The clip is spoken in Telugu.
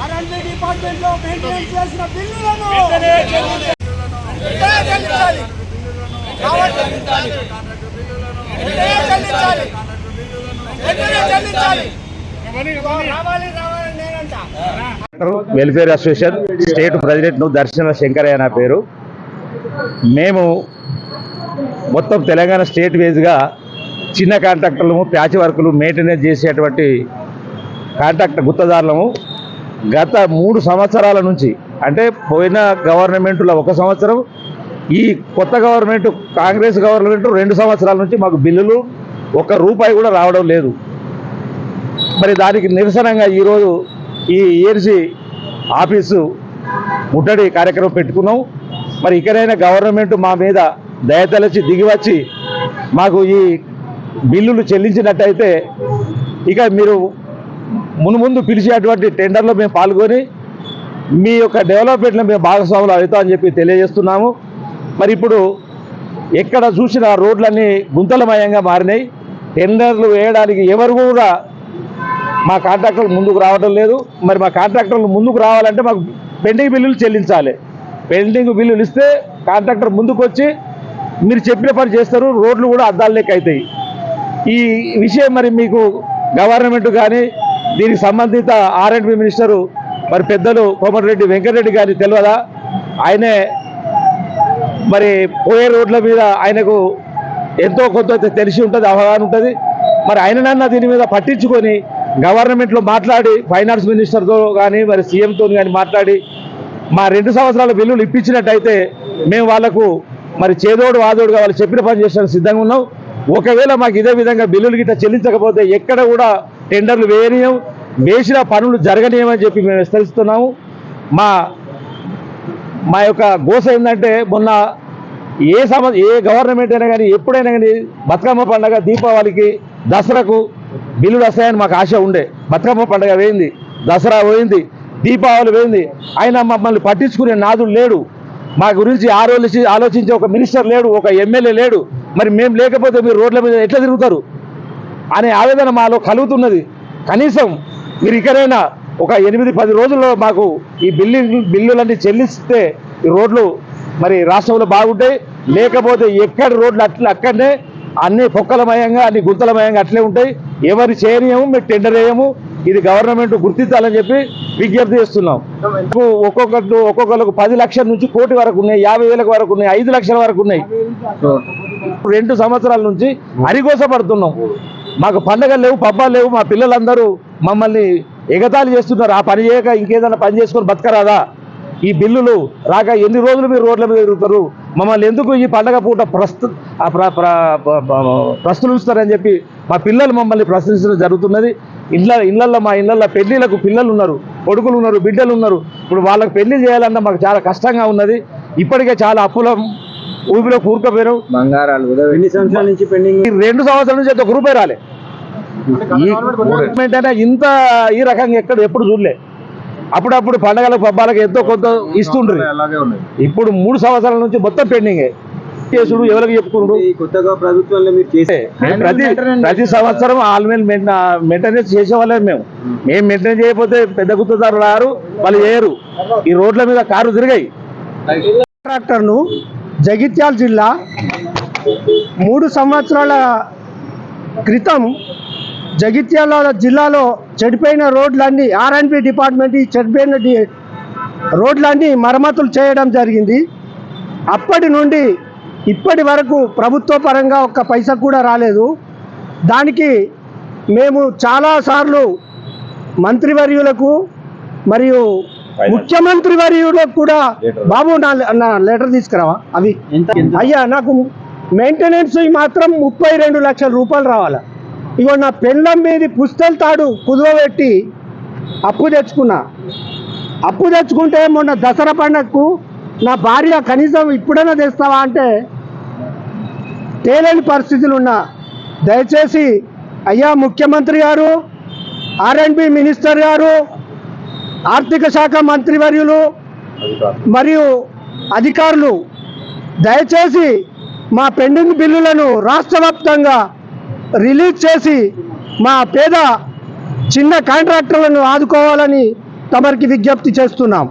ఆర్ఎండ్బి డిపార్ట్మెంట్లో మెయింటెనెన్స్ చేసిన బిల్లులను చెల్లించాలి వెల్ఫేర్ అసోసియేషన్ స్టేట్ ప్రెసిడెంట్ దర్శన శంకరయ్య నా పేరు. మేము మొత్తం తెలంగాణ స్టేట్ వేజ్గా చిన్న కాంట్రాక్టర్లము ప్యాచ్ వర్కులు మెయింటెనెన్స్ చేసేటువంటి కాంట్రాక్ట్ గుత్తదారులము గత మూడు సంవత్సరాల నుంచి అంటే పోయిన గవర్నమెంట్లో ఒక సంవత్సరం ఈ కొత్త గవర్నమెంట్ కాంగ్రెస్ గవర్నమెంట్ రెండు సంవత్సరాల నుంచి మాకు బిల్లులు ఒక్క రూపాయి కూడా రావడం లేదు. మరి దానికి నిరసనంగా ఈరోజు ఈ ఏర్జీ ఆఫీసు ముట్టడి కార్యక్రమం పెట్టుకున్నాం. మరి ఇకనైనా గవర్నమెంట్ మా మీద దయతలచి దిగివచ్చి మాకు ఈ బిల్లులు చెల్లించినట్టయితే ఇక మీరు మునుముందు పిలిచేటువంటి టెండర్లో మేము పాల్గొని మీ యొక్క డెవలప్మెంట్లో మేము భాగస్వాములు అవుతామని చెప్పి తెలియజేస్తున్నాము. మరి ఇప్పుడు ఎక్కడ చూసినా రోడ్లన్నీ గుంతలమయంగా మారినాయి. టెండర్లు వేయడానికి ఎవరు కూడా మా కాంట్రాక్టర్లు ముందుకు రావడం లేదు. మరి మా కాంట్రాక్టర్లు ముందుకు రావాలంటే మాకు పెండింగ్ బిల్లులు చెల్లించాలి. పెండింగ్ బిల్లులు ఇస్తే కాంట్రాక్టర్ ముందుకు వచ్చి మీరు చెప్పిన పని చేస్తారు. రోడ్లు కూడా అద్దాలు లెక్క అవుతాయి. ఈ విషయం మరి మీకు గవర్నమెంట్ కానీ దీనికి సంబంధిత ఆర్ఎండ్బి మినిస్టరు మరి పెద్దలు కోమటిరెడ్డి వెంకటరెడ్డి గారి తెలియదా ఆయనే మరి పోయే రోడ్ల మీద ఆయనకు ఎంతో కొంత తెలిసి ఉంటుంది అవగాహన ఉంటుంది. మరి ఆయననన్నా దీని మీద పట్టించుకొని గవర్నమెంట్లో మాట్లాడి ఫైనాన్స్ మినిస్టర్తో కానీ మరి సీఎంతో కానీ మాట్లాడి మా రెండు సంవత్సరాల బిల్లులు ఇప్పించినట్టయితే మేము వాళ్ళకు మరి చేదోడు వాదోడుగా వాళ్ళు చెప్పిన పని చేసడానికి సిద్ధంగా ఉన్నాం. ఒకవేళ మాకు ఇదే విధంగా బిల్లులు గిట్ట చెల్లించకపోతే ఎక్కడ కూడా టెండర్లు వేయనీయం వేసిన పనులు జరగనీయమని చెప్పి మేము విస్తరిస్తున్నాము మా మా యొక్క గోస ఏంటంటే మొన్న ఏ సమ ఏ గవర్నమెంట్ అయినా కానీ ఎప్పుడైనా కానీ బతుకమ్మ పండగ దీపావళికి దసరాకు బిల్లులు వస్తాయని మాకు ఆశ ఉండే. బతుకమ్మ పండగ పోయింది దసరా పోయింది దీపావళి పోయింది. ఆయన మమ్మల్ని పట్టించుకునే నాదుడు లేడు. మా గురించి ఆలోచించి ఆలోచించే ఒక మినిస్టర్ లేడు ఒక ఎమ్మెల్యే లేడు. మరి మేము లేకపోతే మీరు రోడ్ల మీద ఎట్లా తిరుగుతారు? అనే ఆవేదన మాలో కలుగుతున్నది. కనీసం మీరు ఇకనైనా ఒక ఎనిమిది పది రోజుల్లో మాకు ఈ బిల్లింగ్ బిల్లులన్నీ చెల్లిస్తే ఈ రోడ్లు మరి రాష్ట్రంలో బాగుంటాయి. లేకపోతే ఎక్కడ రోడ్లు అట్లా అక్కడనే అన్ని పొక్కలమయంగా అన్ని గుంతలమయంగా అట్లే ఉంటాయి. ఎవరు చేయనియము మేము టెండర్ వేయము. ఇది గవర్నమెంట్ గుర్తించాలని చెప్పి విజ్ఞప్తి చేస్తున్నాం. ఒక్కొక్కరు ఒక్కొక్కరికి పది లక్షల నుంచి కోటి వరకు ఉన్నాయి యాభై వేలకు వరకు ఉన్నాయి ఐదు లక్షల వరకు ఉన్నాయి. రెండు సంవత్సరాల నుంచి అరిగోస పడుతున్నాం మాకు పండగలు లేవు పబ్బాలు లేవు మా పిల్లలందరూ మమ్మల్ని ఎగతాళి చేస్తున్నారు. ఆ పని చేయక ఇంకేదైనా పని చేసుకొని బతకరాదా? ఈ బిల్లులు రాక ఎన్ని రోజులు మీరు రోడ్ల మీద తిరుగుతారు? మమ్మల్ని ఎందుకు ఈ పండగ పూట ప్రస్తు ప్ర- ప్ర- ప్రశ్నిస్తారని చెప్పి మా పిల్లలు మమ్మల్ని ప్రశ్నించడం జరుగుతున్నది. ఇళ్ళ ఇళ్ళల్లో మా ఇళ్ళల్లో పెళ్ళిళ్ళకు పిల్లలు ఉన్నారు కొడుకులు ఉన్నారు బిడ్డలు ఉన్నారు. ఇప్పుడు వాళ్ళకి పెళ్ళి చేయాలన్నా మాకు చాలా కష్టంగా ఉన్నది. ఇప్పటికే చాలా అప్పుల ఊపిలో కూరుకుపోయారు బంగారాలు కూడా ఎన్ని సంవత్సరాల నుంచి పెండింగ్? ఈ రెండు సంవత్సరాల నుంచి ఒక రూపాయి రాలే. ఈ గవర్నమెంట్ ఇంత ఈ రకంగా ఎక్కడ ఎప్పుడు చూడలే. అప్పుడప్పుడు పండగలకు పబ్బాలకు ఎంతో కొంత ఇస్తుండ్రు. ఇప్పుడు మూడు సంవత్సరాల నుంచి మొత్తం పెండింగే. చేసుడు ఎవరికి చెప్పుకుండ్రు? ఈ కొత్తగా ప్రభుత్వంలో మీరు చేసే ప్రతి ప్రతి సంవత్సరం ఆల్మేల్ మెయింటెనెన్స్ చేసే వాళ్ళే మేము. మేము. మెయింటైన్ చేయకపోతే పెద్ద గుత్తదారులు రారు వాళ్ళు చేయరు. ఈ రోడ్ల మీద కారు తిరిగాయి. కాంట్రాక్టర్ను జగిత్యాల జిల్లా మూడు సంవత్సరాల క్రితం జగిత్యాల జిల్లాలో చెడిపోయిన రోడ్లన్నీ ఆర్ఎన్బి డిపార్ట్మెంట్ చెడిపోయిన రోడ్లన్నీ మరమ్మతులు చేయడం జరిగింది. అప్పటి నుండి ఇప్పటి వరకు ప్రభుత్వ పరంగా ఒక్క పైసా కూడా రాలేదు. దానికి మేము చాలాసార్లు మంత్రివర్యులకు మరియు ముఖ్యమంత్రి వర్యులకు కూడా బాబు నా నా లెటర్ తీసుకురావా? అవి అయ్యా నాకు మెయింటెనెన్స్ మాత్రం ముప్పై రెండు లక్షల రూపాయలు రావాలా. ఇగో నా పెళ్ళం మీది పుస్తల తాడు కుదువబెట్టి అప్పు తెచ్చుకున్నా. అప్పు తెచ్చుకుంటే మొన్న దసరా పండగకు నా భార్య కనీసం ఇప్పుడైనా తెస్తావా అంటే తేలేని పరిస్థితులు ఉన్నా దయచేసి అయ్యా ముఖ్యమంత్రి గారు ఆర్ఎండ్బి మినిస్టర్ గారు ఆర్థిక శాఖ మంత్రివర్యులు మరియు అధికారులు దయచేసి మా పెండింగ్ బిల్లులను రాష్ట్ర వ్యాప్తంగా రిలీజ్ చేసి మా పేద చిన్న కాంట్రాక్టర్లను ఆదుకోవాలని తమరికి విజ్ఞప్తి చేస్తున్నాం.